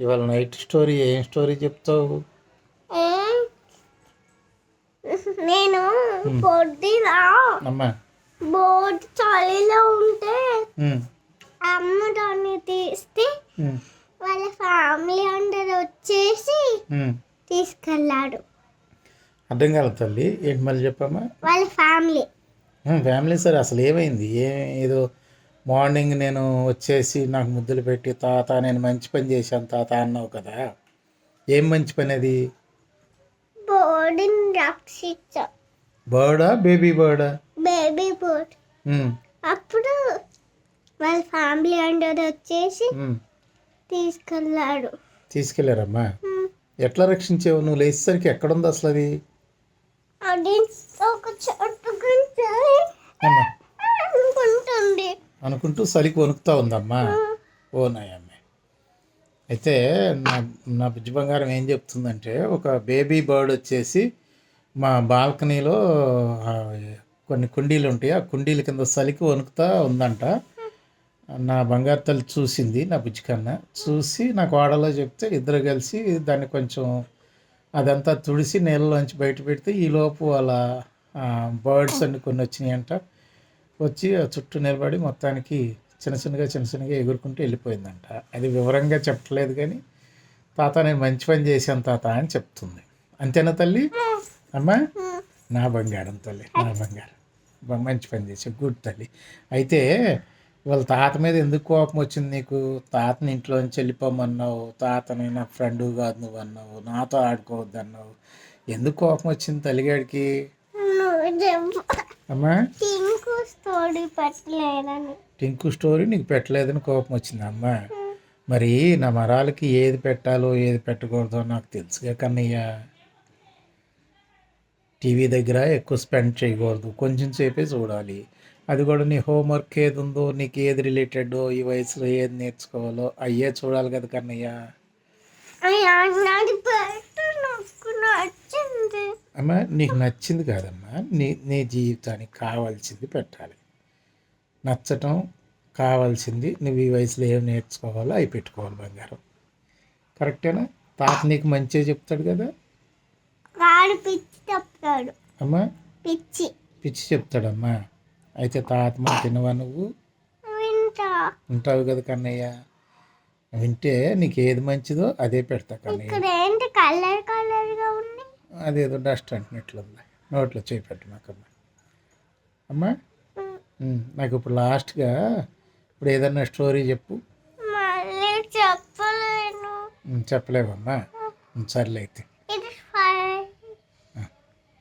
ఇవాళ night story ఏం story చెప్తావు? నేను పొద్దున అమ్మా. బోర్డు చలిలో ఉంటే ఉమ్, అమ్మ దాన్ని తీస్తే వాళ్ళ ఫ్యామిలీ అందరు వచ్చేసి. తీసుకెళ్ళాడు అర్థం కాలేదు తల్లి. ఏంటి మళ్ళీ చెప్పమ్మా? వాళ్ళ ఫ్యామిలీ. ఫ్యామిలీ సరే అసలు ఏమైంది? ఏ ఏదో మార్నింగ్ నేను వచ్చేసి నాకు ముద్దులు పెట్టి తాత నేను మంచి పని చేశాను తాత అన్నావు కదా. ఏం మంచి పని అది? బర్డా? బేబీ బర్డా? Baby board. అప్పుడు వాళ్ళ ఫ్యామిలీ అందరు వచ్చేసి. తీసుకెళ్ళాడు తీసుకెళ్ళారమ్మా. ఎట్లా రక్షించావు? నువ్వు లేచేసరికి ఎక్కడుంది అసలు అది? అమ్మా. అనుకుంటూ చలికి వణుకుతా ఉందమ్మా. ఓ నాయమ్మ. అయితే నా నా బుజ్జి బంగారం ఏం చెప్తుందంటే ఒక బేబీ బర్డ్ వచ్చేసి మా బాల్కనీలో కొన్ని కుండీలు ఉంటాయి ఆ కుండీల కింద చలికి వణుకుతా ఉందంట. నా బంగారు తల్లి చూసింది నా బుజ్జి కన్నా చూసి నాకు వాడలో చెప్తే ఇద్దరు కలిసి దాన్ని కొంచెం అదంతా తుడిసి నీళ్ళలోంచి బయట పెడితే ఈలోపు వాళ్ళ బర్డ్స్ అన్ని కొన్ని వచ్చినాయంట. వచ్చి ఆ చుట్టూ నిలబడి మొత్తానికి చిన్న చిన్నగా చిన్న చిన్నగా ఎగురుకుంటూ వెళ్ళిపోయిందంట. అది వివరంగా చెప్పలేదు కానీ తాత నేను మంచి పని చేశాను తాత అని చెప్తుంది. అంతేనా తల్లి? అమ్మా నా బంగారం తల్లి నా బంగారం. మంచి పని చేసావు గుడ్ తల్లి. అయితే వాళ్ళ తాత మీద ఎందుకు కోపం వచ్చింది నీకు? తాతని ఇంట్లోంచి వెళ్ళిపోమన్నావు తాతని నా ఫ్రెండ్ కాదు నువ్వు అన్నావు నాతో ఆడుకోవద్దు అన్నావు ఎందుకు కోపం వచ్చింది తల్లిగాడికి? అమ్మా? టింకు స్టోరీ పెట్టలేదని టింకు స్టోరీ నీకు పెట్టలేదని కోపం వచ్చింది అమ్మా. మరి నా మరాలకి ఏది పెట్టాలో ఏది పెట్టకూడదో నాకు తెలుసుగా కన్నయ్య. టీవీ దగ్గర ఎక్కువ స్పెండ్ చేయకూడదు. కొంచెం సేపే చూడాలి. అది కూడా నీ హోంవర్క్ ఏది ఉందో నీకు ఏది రిలేటెడ్ ఈ వయసులో ఏది నేర్చుకోవాలో అయ్యే చూడాలి కదా కన్నయ్య అయ్యా నాది పెట్టు నాకు నచ్చింది అమ్మా నీకు నచ్చింది కాదమ్మా. నీ నీ జీవితానికి కావాల్సింది పెట్టాలి. నచ్చటం కావాల్సింది నువ్వు ఈ వయసులో ఏం నేర్చుకోవాలో అవి పెట్టుకోవాలి బంగారం. కరెక్టేనా? తాత నీకు మంచిగా చెప్తాడు కదా? వాడు పిచ్చి చెప్తాడు. అమ్మా? పిచ్చి. పిచ్చి చెప్తాడమ్మా. అయితే తాత మాట తినవా నువ్వు? ఉంటావు కదా కన్నయ్య. వింటే నీకు ఏది మంచిదో అదే పెడతా కన్నయ్య. అదేదో డస్ట్ అంటున్నట్లుంది నోట్లో చేయి పెట్టు నాకమ్మా అమ్మా ఉమ్, నాకు ఇప్పుడు లాస్ట్గా ఇప్పుడు ఏదన్నా స్టోరీ చెప్పు. చెప్పలేవమ్మా. సర్లే అయితే.